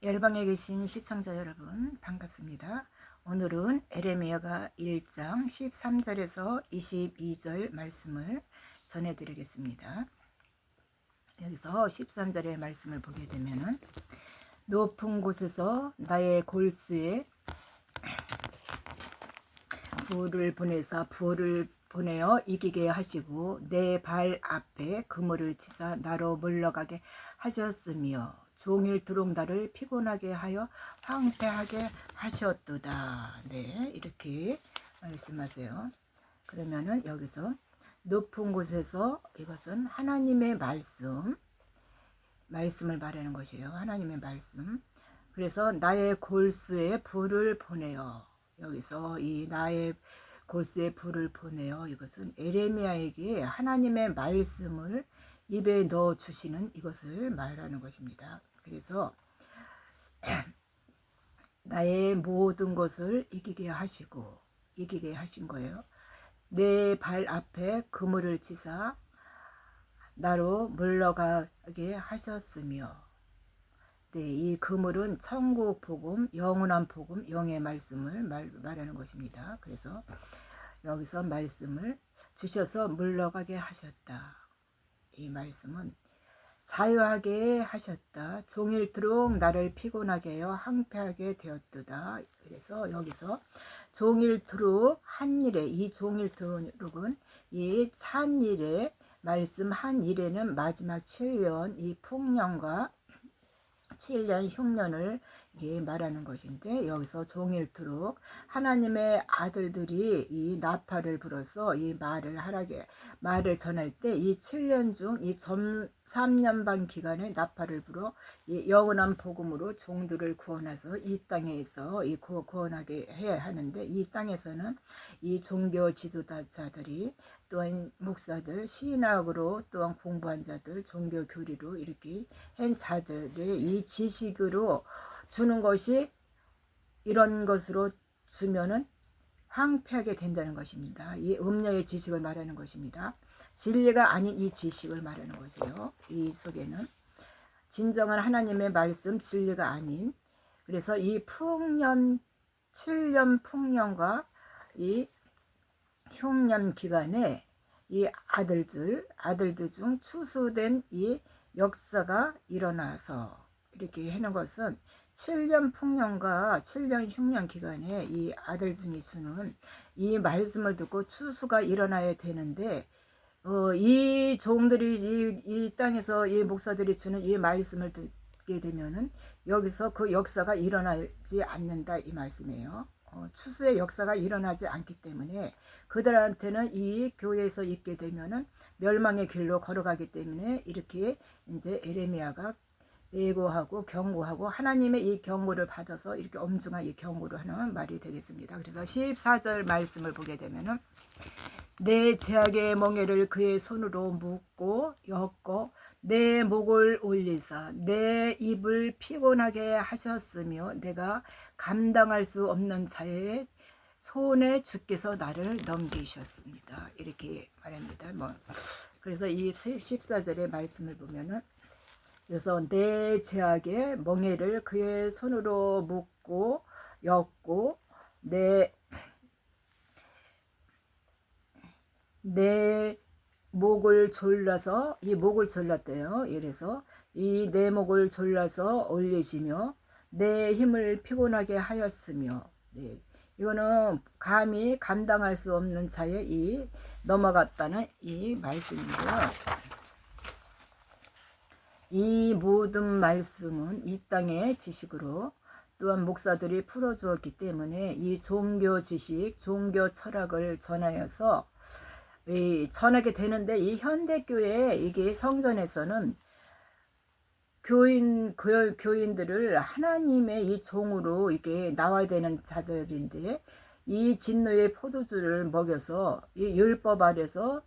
열방에 계신 시청자 여러분 반갑습니다. 오늘은 에레미야가 1장 13절에서 22절 말씀을 전해드리겠습니다. 여기서 13절의 말씀을 보게 되면은 높은 곳에서 나의 골수에 불을 보내사 불을 보내어 이기게 하시고 내 발 앞에 그물을 치사 나로 물러가게 하셨으며 종일토록 나를 피곤하게 하여 황폐하게 하셨도다. 네, 이렇게 말씀하세요. 그러면은 여기서 높은 곳에서 이것은 하나님의 말씀, 말씀을 말하는 것이에요. 하나님의 말씀. 그래서 나의 골수에 불을 보내요. 여기서 이 나의 골수에 불을 보내요. 이것은 에레미야에게 하나님의 말씀을 입에 넣어 주시는 이것을 말하는 것입니다. 그래서 나의 모든 것을 이기게 하시고 이기게 하신 거예요. 내 발 앞에 그물을 치사 나로 물러가게 하셨으며 네, 이 그물은 천국 복음, 영원한 복음, 영의 말씀을 말, 말하는 것입니다. 그래서 여기서 말씀을 주셔서 물러가게 하셨다. 이 말씀은 자유하게 하셨다. 종일토록 나를 피곤하게 하여 항폐하게 되었도다. 그래서 여기서 종일토록 한 일에 이 종일토록은 이 산 일에 말씀 한 일에는 마지막 7년 이 풍년과 7년 흉년을 이게 말하는 것인데 여기서 종일토록 하나님의 아들들이 이 나팔을 불어서 이 말을 하라게 말을 전할 때 이 7년 중이 3년 반 기간에 나팔을 불어 이 영원한 복음으로 종들을 구원해서 이 땅에서 이 구원하게 해야 하는데 이 땅에서는 이 종교 지도자들이 또한 목사들 신학으로 또한 공부한 자들 종교 교리로 이렇게 한 자들의 이 지식으로 주는 것이 이런 것으로 주면은 황폐하게 된다는 것입니다. 이 음녀의 지식을 말하는 것입니다. 진리가 아닌 이 지식을 말하는 거죠. 이 속에는 진정한 하나님의 말씀 진리가 아닌 그래서 이 풍년 7년 풍년과 이 흉년 기간에 이 아들들 아들들 중 추수된 이 역사가 일어나서 이렇게 하는 것은 7년 풍년과 7년 흉년 기간에 이 아들 중이 주는 이 말씀을 듣고 추수가 일어나야 되는데 어, 이 종들이 이, 이 땅에서 이 목사들이 주는 이 말씀을 듣게 되면은 여기서 그 역사가 일어나지 않는다 이 말씀이에요. 어, 추수의 역사가 일어나지 않기 때문에 그들한테는 이 교회에서 있게 되면은 멸망의 길로 걸어가기 때문에 이렇게 이제 에레미야가 예고하고 경고하고 하나님의 이 경고를 받아서 이렇게 엄중한 이 경고를 하는 말이 되겠습니다. 그래서 14절 말씀을 보게 되면은 내 제약의 멍에를 그의 손으로 묶고 엮고 내 목을 올리사 내 입을 피곤하게 하셨으며 내가 감당할 수 없는 자의 손에 주께서 나를 넘기셨습니다. 이렇게 말합니다. 뭐 그래서 이 14절의 말씀을 보면은 그래서 내 제약의 멍에를 그의 손으로 묶고 엮고 내, 내 목을 졸라서 이 목을 졸랐대요. 이래서 이 내 목을 졸라서 올리시며 내 힘을 피곤하게 하였으며 네. 이거는 감히 감당할 수 없는 자의 이 넘어갔다는 이 말씀입니다. 이 모든 말씀은 이 땅의 지식으로 또한 목사들이 풀어주었기 때문에 이 종교 지식, 종교 철학을 전하여서 전하게 되는데 이 현대교회 이게 성전에서는 교인 교, 교인들을 하나님의 이 종으로 이게 나와야 되는 자들인데 이 진노의 포도주를 먹여서 이 율법 아래서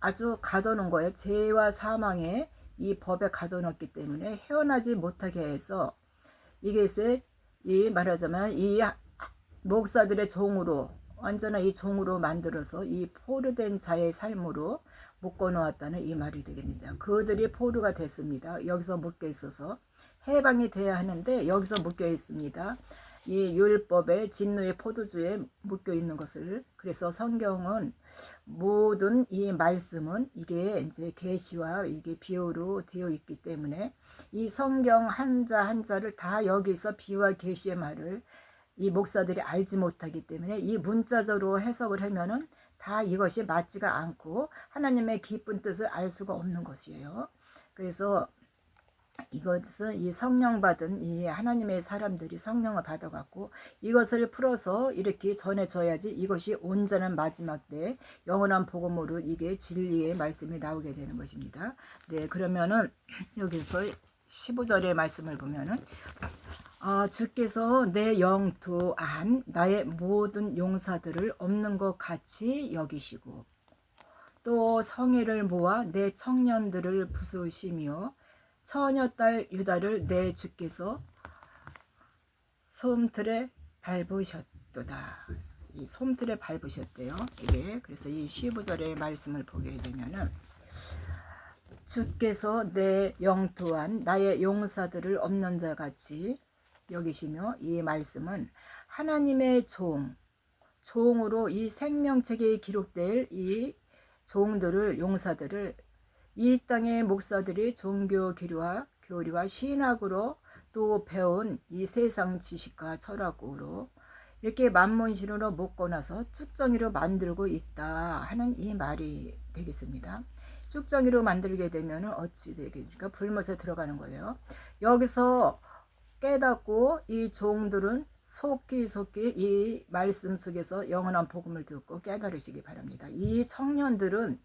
아주 가둬놓은 거예요. 죄와 사망에 이 법에 가둬놓기 때문에 헤어나지 못하게 해서 이것을 이 말하자면 이 목사들의 종으로 완전한 이 종으로 만들어서 이 포르된 자의 삶으로 묶어 놓았다는 이 말이 되겠습니다. 그들이 포르가 됐습니다. 여기서 묶여 있어서 해방이 돼야 하는데 여기서 묶여 있습니다. 이 율법의 진노의 포도주에 묶여 있는 것을 그래서 성경은 모든 이 말씀은 이게 이제 계시와 이게 비유로 되어 있기 때문에 이 성경 한자 한자를 다 여기서 비유와 계시의 말을 이 목사들이 알지 못하기 때문에 이 문자적으로 해석을 하면은 다 이것이 맞지가 않고 하나님의 기쁜 뜻을 알 수가 없는 것이에요. 그래서 이것은 이 성령 받은 이 하나님의 사람들이 성령을 받아갖고 이것을 풀어서 이렇게 전해줘야지 이것이 온전한 마지막 때 영원한 복음으로 이게 진리의 말씀이 나오게 되는 것입니다. 네, 그러면은 여기서 15절의 말씀을 보면은 아, 주께서 내 영토 안 나의 모든 용사들을 없는 것 같이 여기시고 또 성회를 모아 내 청년들을 부수시며 처녀 딸 유다를 내 주께서 솜틀에 밟으셨도다. 이 솜틀에 밟으셨대요. 이게 그래서 이 15절의 말씀을 보게 되면은 주께서 내 영토한 나의 용사들을 없는 자 같이 여기시며 이 말씀은 하나님의 종 종으로 이 생명책에 기록될 이 종들을 용사들을 이 땅의 목사들이 종교 교리와 교리와 신학으로 또 배운 이 세상 지식과 철학으로 이렇게 만문신으로 묶어놔서 쭉정이로 만들고 있다 하는 이 말이 되겠습니다. 쭉정이로 만들게 되면 어찌 되겠습니까? 불못에 들어가는 거예요. 여기서 깨닫고 이 종들은 속기 속기 이 말씀 속에서 영원한 복음을 듣고 깨달으시기 바랍니다. 이 청년들은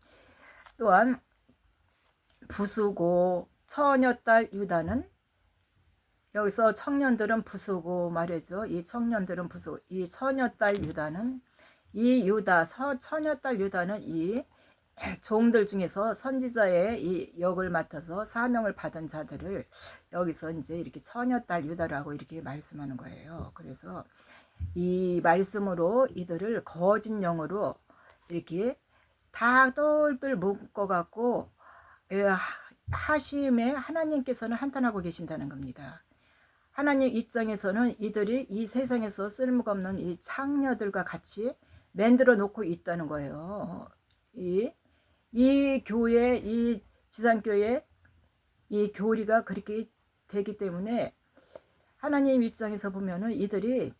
또한 부수고 처녀딸 유다는 여기서 청년들은 부수고 말이죠. 이 청년들은 부수 이 처녀딸 유다는 이 유다 서, 처녀딸 유다는 이 종들 중에서 선지자의 이 역을 맡아서 사명을 받은 자들을 여기서 이제 이렇게 처녀딸 유다라고 이렇게 말씀하는 거예요. 그래서 이 말씀으로 이들을 거짓 영으로 이렇게 다 똘똘 묶어 갖고 예, 하심에 하나님께서는 한탄하고 계신다는 겁니다. 하나님 입장에서는 이들이 이 세상에서 쓸모가 없는 이 창녀들과 같이 만들어 놓고 있다는 거예요. 이, 이 교회, 이 지상교회, 이 교리가 그렇게 되기 때문에 하나님 입장에서 보면은 이들이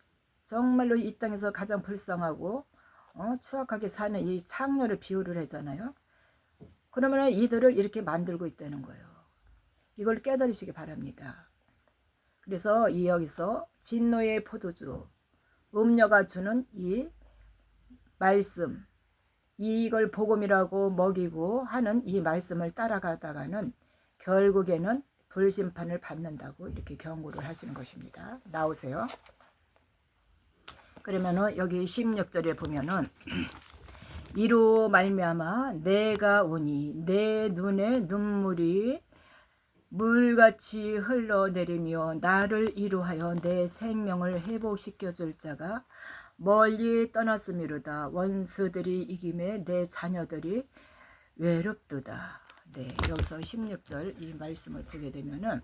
정말로 이 땅에서 가장 불쌍하고 어, 추악하게 사는 이 창녀를 비유를 하잖아요. 그러면 이들을 이렇게 만들고 있다는 거예요. 이걸 깨달으시기 바랍니다. 그래서 이 여기서 진노의 포도주, 음녀가 주는 이 말씀, 이걸 복음이라고 먹이고 하는 이 말씀을 따라가다가는 결국에는 불심판을 받는다고 이렇게 경고를 하시는 것입니다. 나오세요. 그러면은 여기 16절에 보면은 이로 말미암아 내가 오니 내 눈에 눈물이 물같이 흘러내리며 나를 이루하여 내 생명을 회복시켜 줄 자가 멀리 떠났음이로다. 원수들이 이김에 내 자녀들이 외롭도다. 네 여기서 16절 이 말씀을 보게 되면은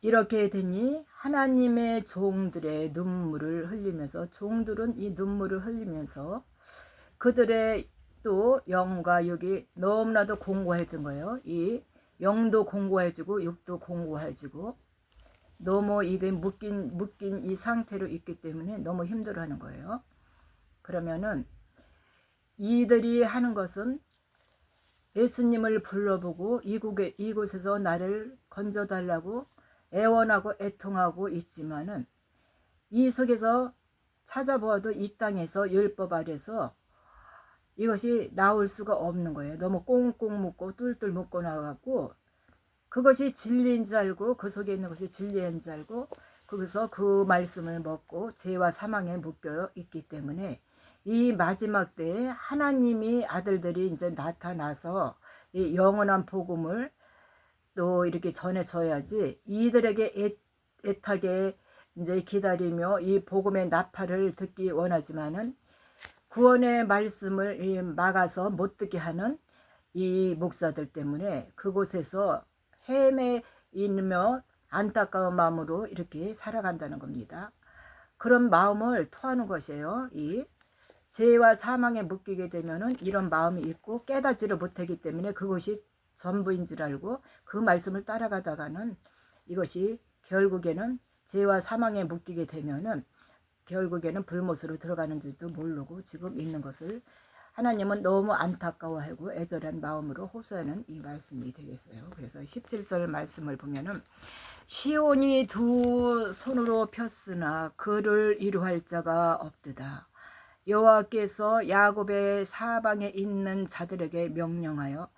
이렇게 되니 하나님의 종들의 눈물을 흘리면서 종들은 이 눈물을 흘리면서 그들의 또 영과 육이 너무나도 공고해진 거예요. 이 영도 공고해지고 육도 공고해지고 너무 이게 묶인 묶인 이 상태로 있기 때문에 너무 힘들어하는 거예요. 그러면은 이들이 하는 것은 예수님을 불러보고 이곳에 이곳에서 나를 건져달라고 애원하고 애통하고 있지만은 이 속에서 찾아보아도 이 땅에서 율법 아래서 이것이 나올 수가 없는 거예요. 너무 꽁꽁 묶고 뚫뚫 묶고 나와갖고 그것이 진리인 줄 알고 그 속에 있는 것이 진리인 줄 알고 거기서 그 말씀을 먹고 죄와 사망에 묶여 있기 때문에 이 마지막 때에 하나님이 아들들이 이제 나타나서 이 영원한 복음을 또 이렇게 전해줘야지 이들에게 애, 애타게 이제 기다리며 이 복음의 나팔을 듣기 원하지만은 구원의 말씀을 막아서 못 듣게 하는 이 목사들 때문에 그곳에서 헤매이며 안타까운 마음으로 이렇게 살아간다는 겁니다. 그런 마음을 토하는 것이에요. 이 죄와 사망에 묶이게 되면은 이런 마음이 있고 깨닫지를 못하기 때문에 그것이 전부인 줄 알고 그 말씀을 따라가다가는 이것이 결국에는 죄와 사망에 묶이게 되면은 결국에는 불못으로 들어가는지도 모르고 지금 있는 것을 하나님은 너무 안타까워하고 애절한 마음으로 호소하는 이 말씀이 되겠어요. 그래서 17절 말씀을 보면은 시온이 두 손으로 폈으나 그를 이루할 자가 없도다. 여호와께서 야곱의 사방에 있는 자들에게 명령하여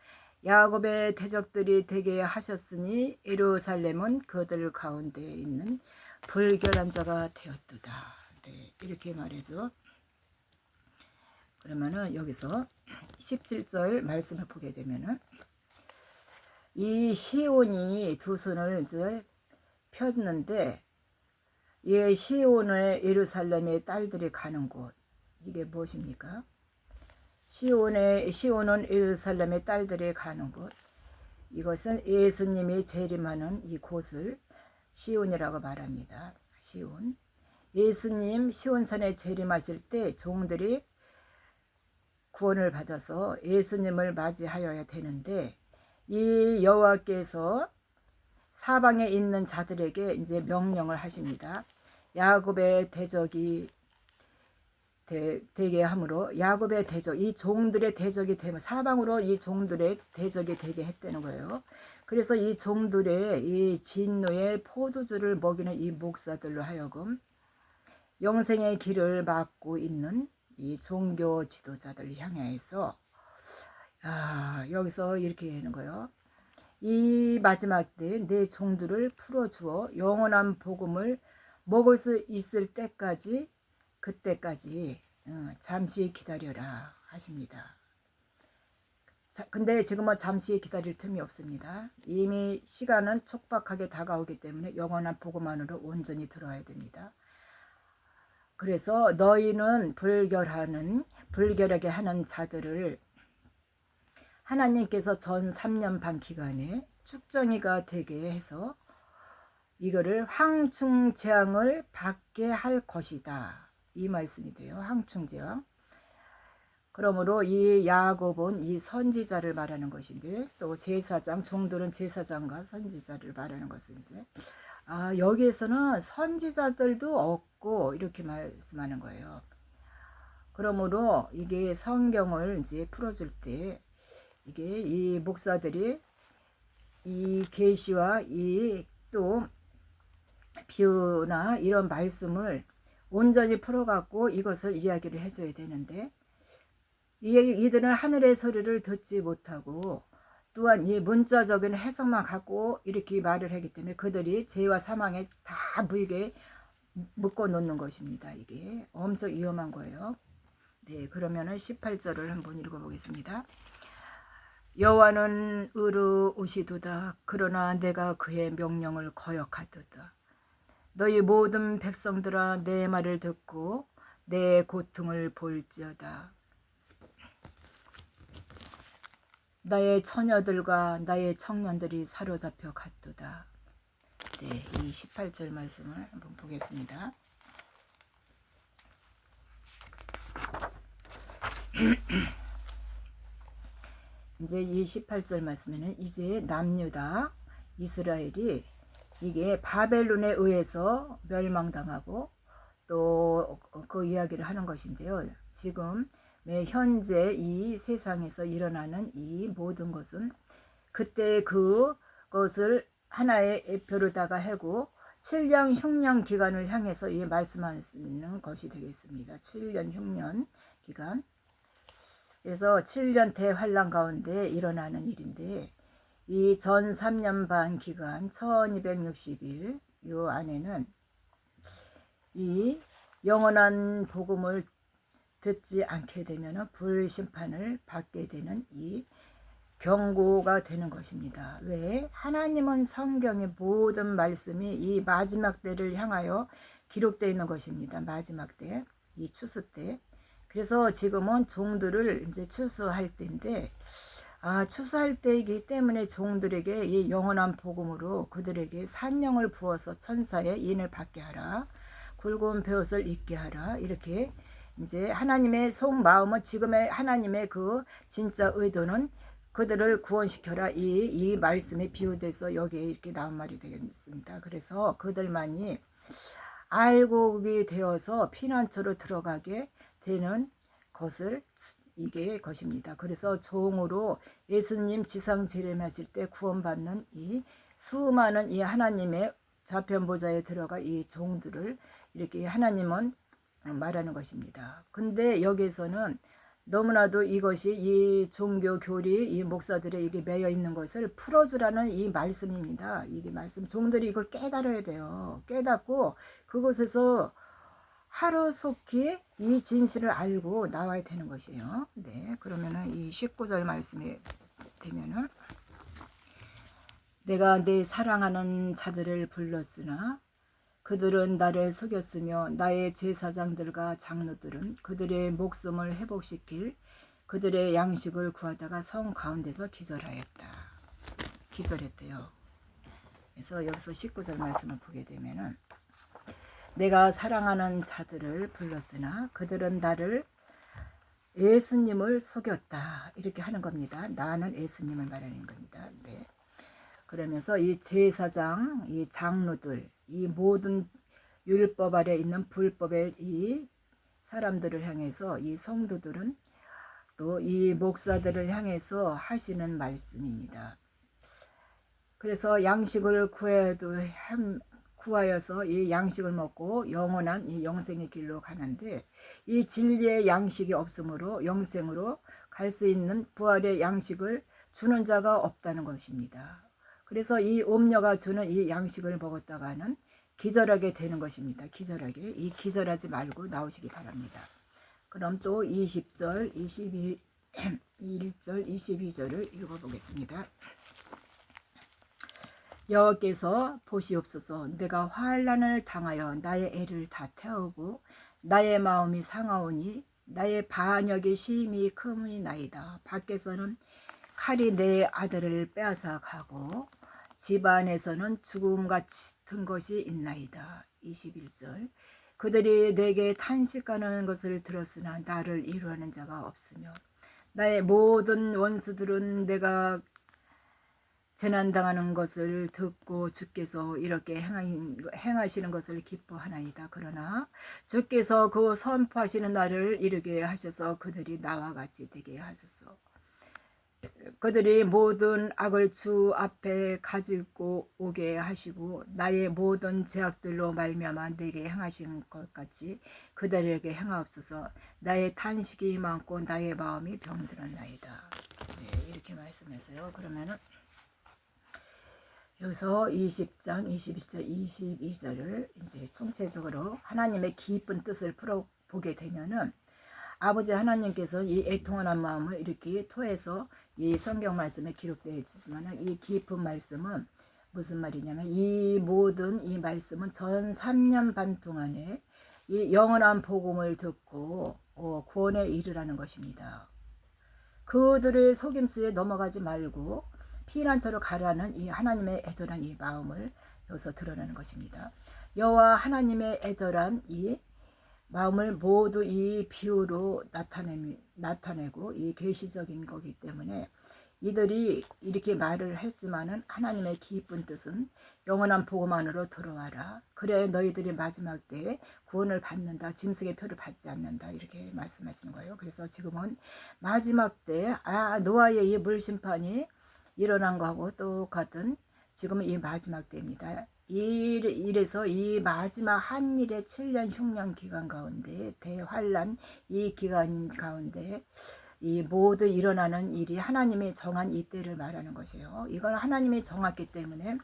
야곱의 대적들이 되게 하셨으니 예루살렘은 그들 가운데 있는 불결한 자가 되었도다. 네, 이렇게 말해줘. 그러면은 여기서 17절 말씀을 보게 되면은 이 시온이 두 손을 이제 폈는데 이 시온의 예루살렘의 딸들이 가는 곳 이게 무엇입니까? 시온의 시온은 예루살렘의 딸들이 가는 곳 이것은 예수님이 재림하는 이 곳을 시온이라고 말합니다. 시온 예수님 시온산에 재림하실 때 종들이 구원을 받아서 예수님을 맞이하여야 되는데 이 여호와께서 사방에 있는 자들에게 이제 명령을 하십니다. 야곱의 대적이 되, 게 함으로 야곱의 대적 이 종들의 대적이 되면 사방으로 이 종들의 대적이 되게 했다는 거예요. 그래서 이 종들의 이 진노의 포도주를 먹이는 이 목사들로 하여금 영생의 길을 막고 있는 이 종교 지도자들 향해서 아, 여기서 이렇게 하는 거예요. 이 마지막 때 내 종들을 풀어주어 영원한 복음을 먹을 수 있을 때까지 그때까지 어, 잠시 기다려라 하십니다. 자, 근데 지금은 잠시 기다릴 틈이 없습니다. 이미 시간은 촉박하게 다가오기 때문에 영원한 복음 안으로 온전히 들어야 됩니다. 그래서 너희는 불결하는 불결하게 하는 자들을 하나님께서 전 3년 반 기간에 축정이가 되게 해서 이거를 황충 재앙을 받게 할 것이다. 이 말씀이 돼요. 황충재앙. 그러므로 이 야곱은 이 선지자를 말하는 것인데 또 제사장 종들은 제사장과 선지자를 말하는 이제 아 여기에서는 선지자들도 없고 이렇게 말씀하는 거예요. 그러므로 이게 성경을 이제 풀어줄 때 이게 이 목사들이 이 계시와 이 또 비유나 이런 말씀을 온전히 풀어갖고 이것을 이야기를 해줘야 되는데 이, 이들은 하늘의 소리를 듣지 못하고 또한 이 문자적인 해석만 갖고 이렇게 말을 하기 때문에 그들이 죄와 사망에 다 무익에 묶어 놓는 것입니다. 이게 엄청 위험한 거예요. 네, 그러면은 18절을 한번 읽어보겠습니다. 여호와는 의로우시도다. 그러나 내가 그의 명령을 거역하도다. 너희 모든 백성들아 내 말을 듣고 내 고통을 볼지어다. 나의 처녀들과 나의 청년들이 사로잡혀 갔도다. 네, 이 18절 말씀을 한번 보겠습니다. 이제 이 18절 말씀에는 이제 남유다 이스라엘이 이게 바벨론에 의해서 멸망당하고 또 그 이야기를 하는 것인데요. 지금 현재 이 세상에서 일어나는 이 모든 것은 그때 그것을 하나의 애표로다가 해고 7년 흉년 기간을 향해서 이 말씀하시는 것이 되겠습니다. 7년 흉년 기간. 그래서 7년 대환란 가운데 일어나는 일인데 이 전 3년 반 기간 1260일 요 안에는 이 영원한 복음을 듣지 않게 되면 불심판을 받게 되는 이 경고가 되는 것입니다. 왜? 하나님은 성경의 모든 말씀이 이 마지막 때를 향하여 기록되어 있는 것입니다. 마지막 때, 이 추수 때. 그래서 지금은 종들을 이제 추수할 때인데, 아, 추수할 때이기 때문에 종들에게 이 영원한 복음으로 그들에게 산령을 부어서 천사의 인을 받게 하라. 굵은 배옷을 입게 하라. 이렇게 이제 하나님의 속마음은 지금의 하나님의 그 진짜 의도는 그들을 구원시켜라. 이, 이 말씀에 비유돼서 여기에 이렇게 나온 말이 되겠습니다. 그래서 그들만이 알고게 되어서 피난처로 들어가게 되는 것을 이게 것입니다. 그래서 종으로 예수님 지상 재림하실 때 구원받는 이 수많은 이 하나님의 좌편 보좌에 들어가 이 종들을 이렇게 하나님은 말하는 것입니다. 근데 여기에서는 너무나도 이것이 이 종교 교리 이 목사들의 이게 매여 있는 것을 풀어주라는 이 말씀입니다. 이게 말씀 종들이 이걸 깨달아야 돼요. 깨닫고 그곳에서 하루속히 이 진실을 알고 나와야 되는 것이에요. 네, 그러면은 이 19절 말씀에 되면은 내가 내 사랑하는 자들을 불렀으나 그들은 나를 속였으며 나의 제사장들과 장로들은 그들의 목숨을 회복시킬 그들의 양식을 구하다가 성 가운데서 기절하였다. 기절했대요. 그래서 여기서 19절 말씀을 보게 되면은 내가 사랑하는 자들을 불렀으나 그들은 나를 예수님을 속였다. 이렇게 하는 겁니다. 나는 예수님을 말하는 겁니다. 네. 그러면서 이 제사장, 이 장로들, 이 모든 율법 아래 있는 불법의 이 사람들을 향해서 이 성도들은 또 이 목사들을 향해서 하시는 말씀입니다. 그래서 양식을 구해도 구하여서 이 양식을 먹고 영원한 이 영생의 길로 가는데 이 진리의 양식이 없으므로 영생으로 갈 수 있는 부활의 양식을 주는 자가 없다는 것입니다. 그래서 이 옴녀가 주는 이 양식을 먹었다가는 기절하게 되는 것입니다. 기절하게. 이 기절하지 말고 나오시기 바랍니다. 그럼 또 20절, 22, 1절, 22절을 읽어보겠습니다. 여호께서 보시옵소서 내가 환란을 당하여 나의 애를 다 태우고 나의 마음이 상하오니 나의 반역의 심히 크이나이다. 밖에서는 칼이 내 아들을 빼앗아 가고 집안에서는 죽음 같은 것이 있나이다. 21절 그들이 내게 탄식하는 것을 들었으나 나를 이루하는 자가 없으며 나의 모든 원수들은 내가 재난당하는 것을 듣고 주께서 이렇게 행하시는 것을 기뻐하나이다. 그러나 주께서 그 선포하시는 날을 이르게 하셔서 그들이 나와 같이 되게 하소서. 그들이 모든 악을 주 앞에 가지고 오게 하시고 나의 모든 제약들로 말미암아 내게 행하신 것 같이 그들에게 행하옵소서. 나의 탄식이 많고 나의 마음이 병들었나이다. 네, 이렇게 말씀해서요. 그러면은 여기서 20장, 21절, 22절을 이제 총체적으로 하나님의 깊은 뜻을 풀어보게 되면은 아버지 하나님께서 이 애통한 마음을 이렇게 토해서 이 성경 말씀에 기록되어 있지만 이 깊은 말씀은 무슨 말이냐면 이 모든 이 말씀은 전 3년 반 동안에 이 영원한 복음을 듣고 어, 구원에 이르라는 것입니다. 그들의 속임수에 넘어가지 말고 피난처로 가라는 이 하나님의 애절한 이 마음을 여기서 드러내는 것입니다. 여호와 하나님의 애절한 이 마음을 모두 이 비유로 나타내, 나타내고 이 계시적인 거기 때문에 이들이 이렇게 말을 했지만은 하나님의 깊은 뜻은 영원한 복음 안으로 들어와라. 그래 너희들이 마지막 때에 구원을 받는다. 짐승의 표를 받지 않는다. 이렇게 말씀하시는 거예요. 그래서 지금은 마지막 때 아, 노아의 이 물심판이 일어난 거하고 똑같은 지금은 이 마지막 때입니다. 이래서 이 마지막 한 일의 7년 흉년 기간 가운데 대환란 이 기간 가운데 이 모두 일어나는 일이 하나님이 정한 이 때를 말하는 것이에요. 이건 하나님이 정했기 때문에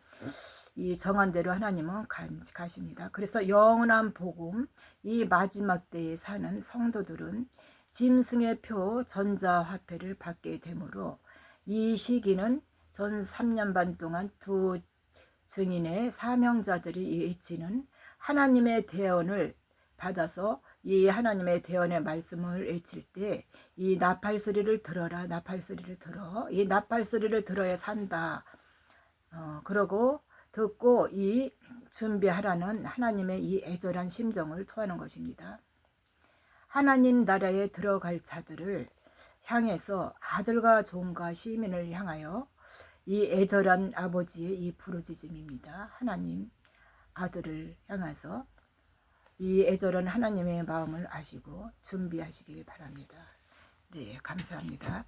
이 정한 대로 하나님은 가십니다. 그래서 영원한 복음 이 마지막 때에 사는 성도들은 짐승의 표 전자화폐를 받게 되므로 이 시기는 전 3년 반 동안 두 증인의 사명자들이 일치는 하나님의 대언을 받아서 이 하나님의 대언의 말씀을 외칠 때 이 나팔 소리를 들어라 나팔 소리를 들어 이 나팔 소리를 들어야 산다 어, 그러고 듣고 이 준비하라는 하나님의 이 애절한 심정을 토하는 것입니다. 하나님 나라에 들어갈 자들을 향해서 아들과 종과 시민을 향하여 이 애절한 아버지의 이 부르짖음입니다. 하나님 아들을 향해서 이 애절한 하나님의 마음을 아시고 준비하시길 바랍니다. 네, 감사합니다.